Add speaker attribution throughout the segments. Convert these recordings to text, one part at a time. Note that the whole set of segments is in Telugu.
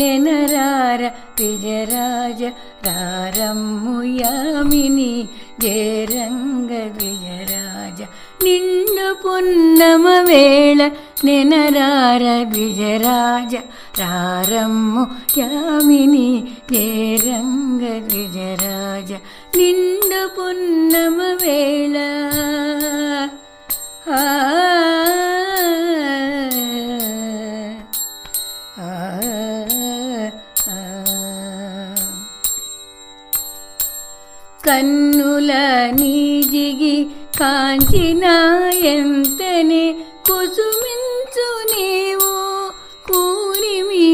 Speaker 1: నెనరార విజరాజ రారమ్ము యామిని జయరంగ విజరాజ నిండు పున్నమ వేళ నెనరార విజరాజ రారమ్ము యామిని జయరంగ విజరాజ నిండు పున్నమ వేళ కన్నుల నీజిగి కాంచిన ఎంతనే కుసుమించు నీవు. కూరిమి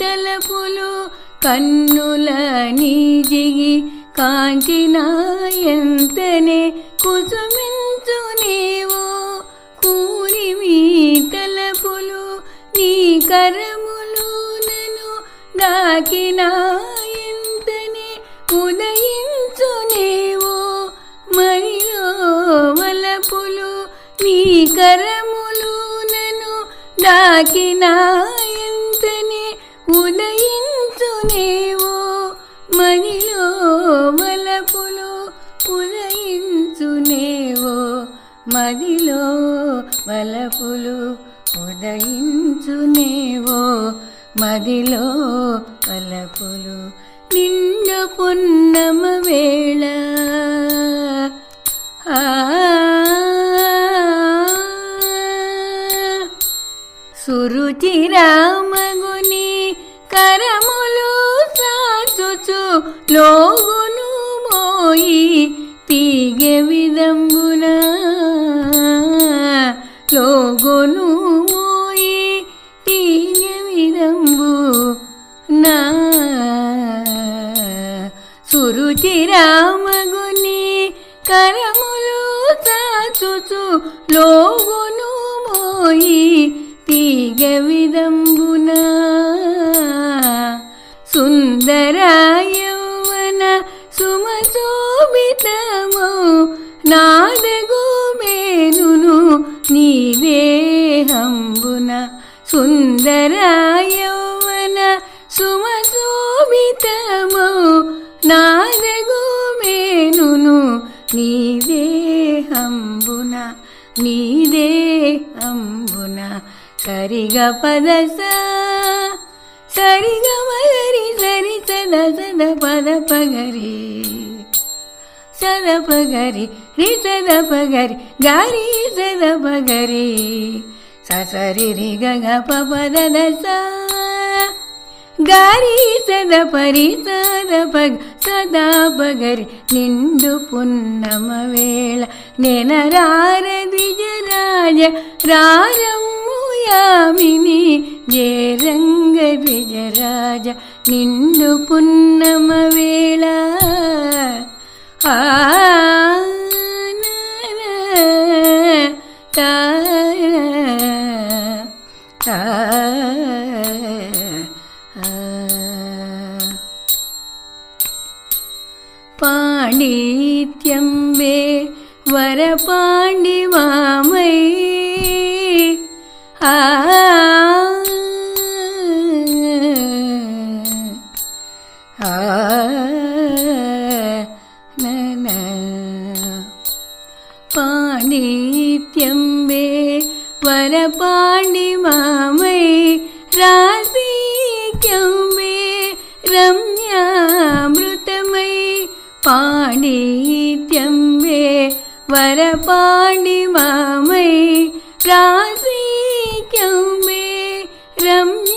Speaker 1: తలపులు కన్నుల నీజిగి కాంచిన ఎంతనే కుసుమించు నీవు. కూరిమి తలపులు నీ కరములు నను దాకినా కరములు నను దాకినాయంతనే ఉదయించునేవో ఉదయించు మదిలో వలపులు ఉదయించునేవో మదిలో వలపులు ఉదయించునేవో మదిలో వలపులు నిండ పున్నమ వేళ. ఆ సురుచి రామగుని కరములు సాచుచు లోగును మోయి తీగె విదంబున లోగును మోయి తీగె విదంబు నా సురుచి రామగుని కరములు సాచుచు లోగును మోయి తీగ విదంబున సుందరాయవన సుమశోభితమో నాదగోమేను నీవేహంబున సుందరాయవన సుమశోభితమో నాదగోమేను నీవేహంబున నీదేహంబున నీదేహంబున సరిగ పదస సరిగ మగరి సరి సద సద పద పగరి. సద పగరి రి సద పగరి గారి సద పగరి. ససరి రి గ ప పద దస గారి సద పరి సద పగ సదా పగరి. నిండు పున్నమ వేళ నెనరార ద్విజరాజ రారమ్ము యామిని జయరంగ ద్విజరాజ నిండు పున్నమ వేళ ఆ పాండిత్యంబే వరపాండివామై ఆ ఆ నన పాండిత్యంబే వరపాండివామై రాసిక్యంబే రమ్యామృతమై పాండిత్యంబే వరపాండివామై రాసిక్యంబే రమ్యామృతమై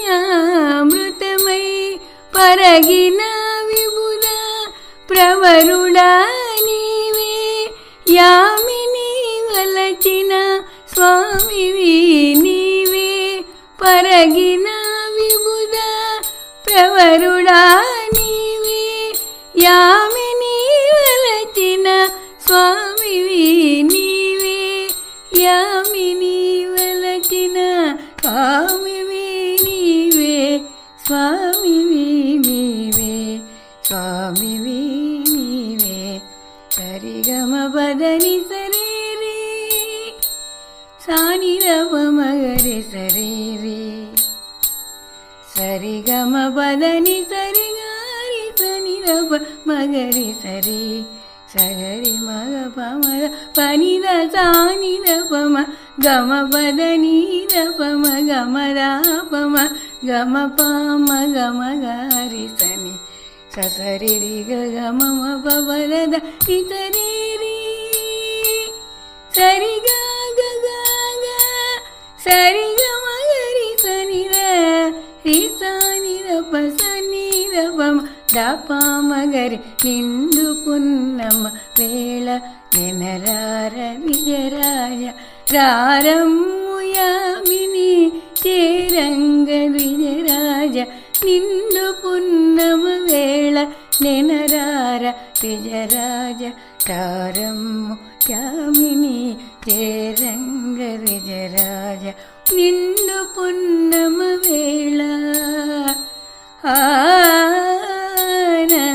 Speaker 1: పరగిన విబుధ ప్రవరుడా నీవే. యామిని వలచిన స్వామివి నీవే. పరగిన విబుధ ప్రవరుడా నీవే. యామిని వలచిన స్వామివి స్వామివి నీవే స్వామివి నీవే స్వామివి నీవే. సరిగమ బదని సరేరి సాని రవ మగరి సరేరి. సరిగమ బదని సరిగారి సని రప మగరి సరి. సగరి మగ పమ పనిద సాని రపమ గమ పదని రపమ గమ గమ పామ గమ గారి సని. ససరి రి గమ పవరద ఇతరి సరిగా గగా సరిగా మగరి సనిర. రిసానిర పసనిర పమ దప మగరి నిండు పున్నమ వేళ నెనరార విజరాజ రారమ్ముయామిని చేరంగ విజరాజ నిండు పున్నమ వేళ నెనరార విజరాజ తారమ్ము యామిని చేరంగ విజరాజ నిండు పున్నమ వేళ ఆ నా,